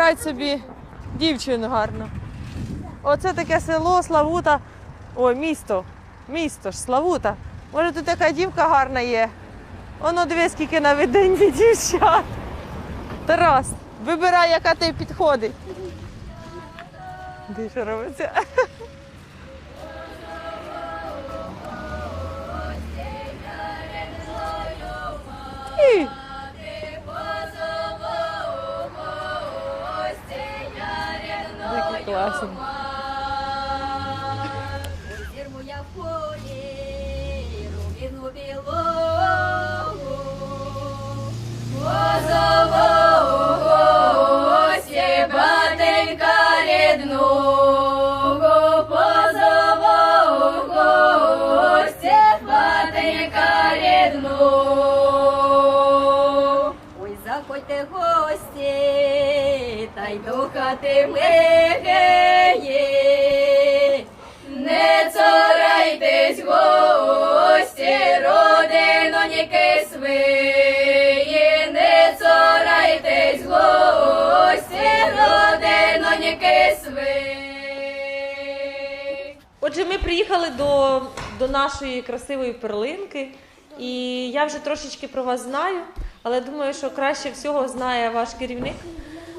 вибирати собі дівчину гарну. Оце таке село Славута. Ой, місто. Місто ж, Славута. Може тут така дівка гарна є. Воно диви, скільки на виданні дівчат. Тарас, вибирай, яка тобі підходить. Де що робиться? І. рідного. Ой, заходьте гості, та й до хати млегеє. Отже, ми приїхали до, до нашої красивої перлинки, і я вже трошечки про вас знаю, але думаю, що краще всього знає ваш керівник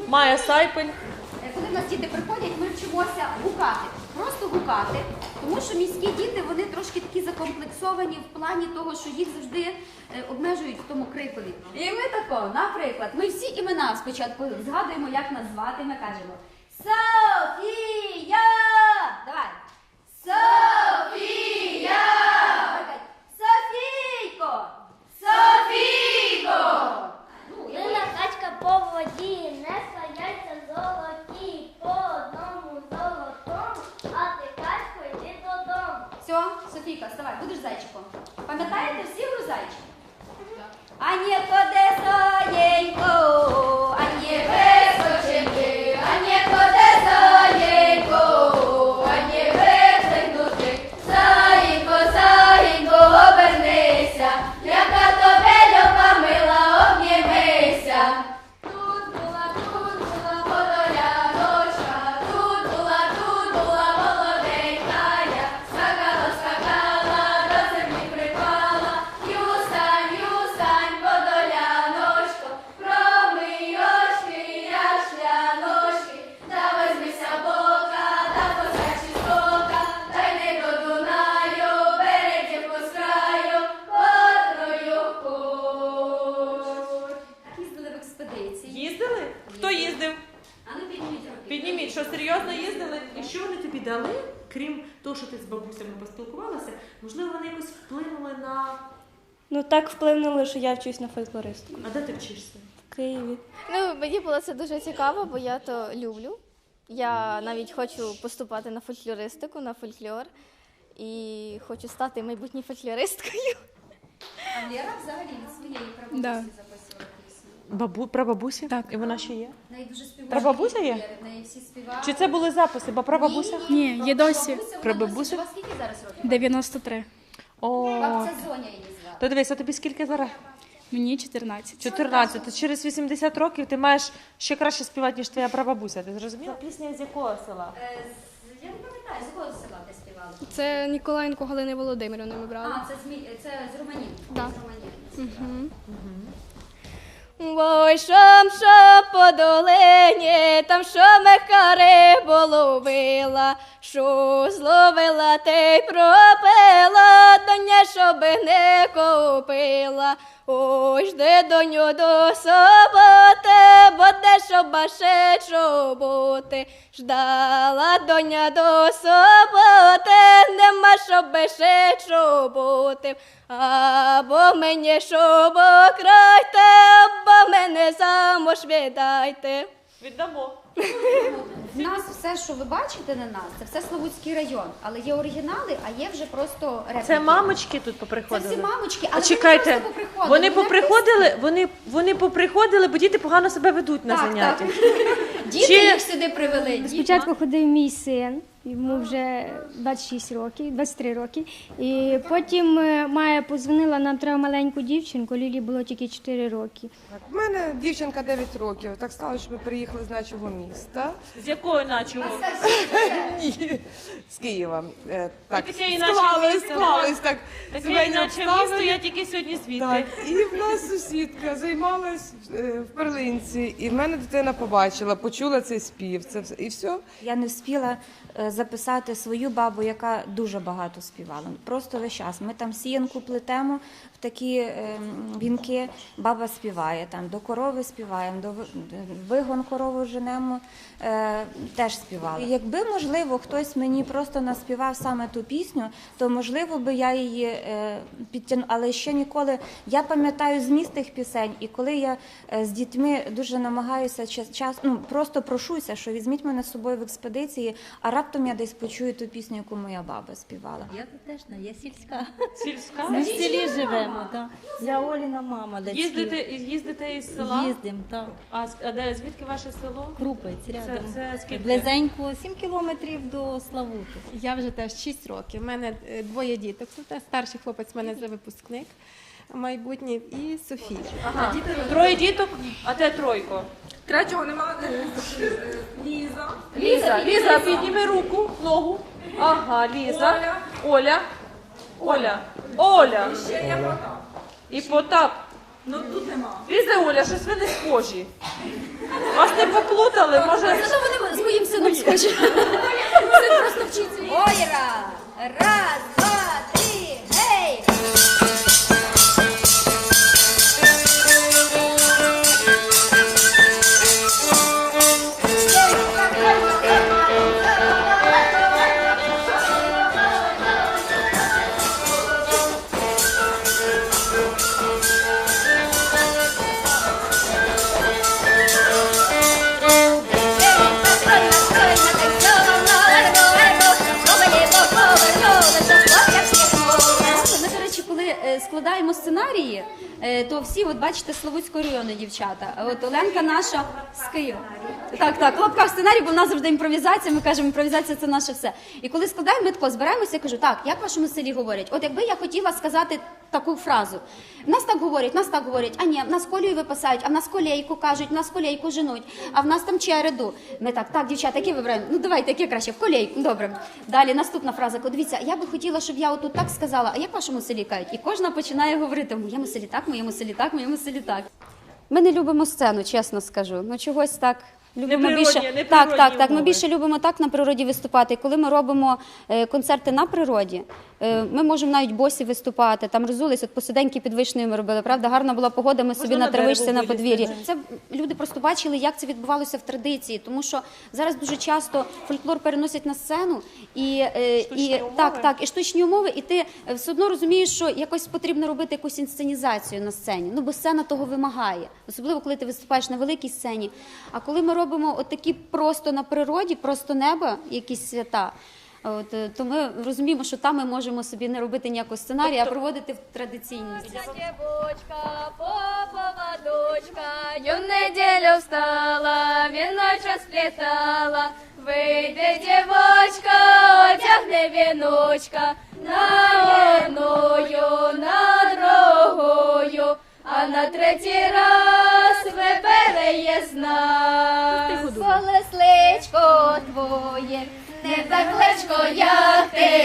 Майя Сайпель. Е, Коли в нас діти приходять, ми вчимося гукати. Просто гукати, тому що міські діти вони трошки такі закомплексовані в плані того, що їх завжди е, обмежують в тому крикові. І ми тако, наприклад, ми всі імена спочатку згадуємо, як нас звати. Ми кажемо Софія! Давай. Софія! Софійко! Софійко! Ну, я Лила качка по воді, несла яйця золоті, по одному золотому, а ти качко йди додому. Все, Софійка, вставай, будеш зайчиком. Пам'ятаєте всі гру зайчик? А не ходе можливо, вони якось вплинули на. Ну так вплинуло, що я вчусь на фольклористку А де ти вчишся? в Києві. Ну, мені було це дуже цікаво, бо я то люблю. Я навіть хочу поступати на фольклористику, на фольклор. І хочу стати майбутньою фольклористкою. А Лера взагалі від своєї прабабусі Да. Бабу, прабабусі? Так. І вона ще є? В неї дуже співає. Прабабуся є? В неї всі співали. Чи це були записи? Бо прабабуся? Ні, є досі. Бабуся, Прабабуся? досі жива. Скільки зараз років? 93. О, Бабця Зоня її звати. то дивись, а тобі скільки зараз? Мені 14. 14. То через 80 років ти маєш ще краще співати, ніж твоя прабабуся. Ти зрозуміла? Пісня з якого села? Е, з- Я не пам'ятаю, з якого села ти співала? Це Ніколаєнко Галини Володимирівни ми брали. А, це з, Мі- це з Романів. Да. З Романів. Ой, шам, шам по долині, там що мехари ловила, що зловила те й пропила, доня, щоби не купила. Ой, жди доню до соботи, бо де щоб ще чоботи. Ждала доня до соботи, нема щоб ще чоботи. Або мені щоб крайте, або мене замуж віддайте. Віддамо. В нас все, що ви бачите на нас, це все Славутський район. Але є оригінали, а є вже просто репліки. Це мамочки тут Це поприходили. всі мамочки, А але чекайте, вони просто поприходили. вони поприходили, вони, вони поприходили, бо діти погано себе ведуть на Так, заняттях. так. Діти Чи- їх сюди привели. Спочатку ходив мій син, Йому вже 26 років, 23 роки. І потім е, Майя позвонила, нам треба маленьку дівчинку, Лілі було тільки 4 роки. У мене дівчинка 9 років. Так сталося, що ми приїхали з нашого міста. З якої наче? Ні, з Києва. Так, склалось, місто, так. Таке іначе місто, я тільки сьогодні звідти. І в нас сусідка займалась е, в перлинці, і в мене дитина побачила, почула цей спів, це все, і все. Я не встигла е, записати свою бабу, яка дуже багато співала. Просто весь час. Ми там сіянку плетемо в такі е, вінки. Баба співає там до корови співаємо, до вигон корову женемо. Е, теж співала. Якби можливо хтось мені просто наспівав саме ту пісню, то можливо би я її е, підтягнула. Але ще ніколи я пам'ятаю зміст тих пісень, і коли я е, з дітьми дуже намагаюся час, час ну просто прошуся, що візьміть мене з собою в експедиції, а раптом я десь почую ту пісню, яку моя баба співала. Я теж не, я сільська. Сільська? Ми в селі живемо, так. Я Оліна мама, дочки. Їздите, їздите із села? Їздимо, так. А, а де, звідки ваше село? Крупець Це, рядом. це скільки? Близенько 7 кілометрів до Славути. Я вже теж 6 років. У мене е, двоє діток. Це старший хлопець в мене вже випускник майбутній і Софія. Ага. Троє діток, а де тройко? Третього немає. Ліза. Ліза, Ліза, підніми руку, ногу. Ага, Ліза. Оля. Оля. Оля. І ще є Потап. І Потап. Ну тут нема. Ліза, Оля, щось ви не схожі. Вас не поплутали, може. Зато вони з моїм сином схожі. Син просто вчиться. Ойра! Раз, то всі, от бачите, Славутського району дівчата. От Оленка наша з Києва. Так, так, в лапках сценарій, бо в нас завжди імпровізація. Ми кажемо, імпровізація це наше все. І коли складаємо, ми тако збираємося, я кажу, так, як в вашому селі говорять? От якби я хотіла сказати таку фразу. В нас так говорять, в нас так говорять, а ні, в нас колію випасають, а в нас колейку кажуть, в нас колейку женуть, а в нас там череду. Ми так, так, дівчата, які вибираємо? Ну давайте, яке краще, в колейку. Добре. Далі наступна фраза. Дивіться, я би хотіла, щоб я отут так сказала, а як в вашому селі кажуть? І кожна починає говорити в моєму селі так, в моєму селі так, моєму селі так. Ми не любимо сцену, чесно скажу. Ну чогось так. Любимо Неприродні- більше неприродні так, так, так. Ми більше любимо так на природі виступати. Коли ми робимо е, концерти на природі, е, ми можемо навіть босі виступати. Там розулись, от посиденьки під вишнею ми робили. Правда, гарна була погода. Ми собі на на травичці на подвір'ї. Це люди просто бачили, як це відбувалося в традиції, тому що зараз дуже часто фольклор переносять на сцену і, е, і умови. так, так, і штучні умови, і ти е, все одно розумієш, що якось потрібно робити якусь інсценізацію на сцені. Ну бо сцена того вимагає, особливо коли ти виступаєш на великій сцені. А коли ми робимо от такі просто на природі, просто неба, якісь свята. От, е, то ми розуміємо, що там ми можемо собі не робити ніякого сценарія, а проводити в традиційність. Дівочка, попова дочка, ю неділю встала, віночок сплетала. Вийде дівочка, одягне віночка, на одною, на другою, а на третій раз вибере знак. Твоє, не пеклечко, як ти.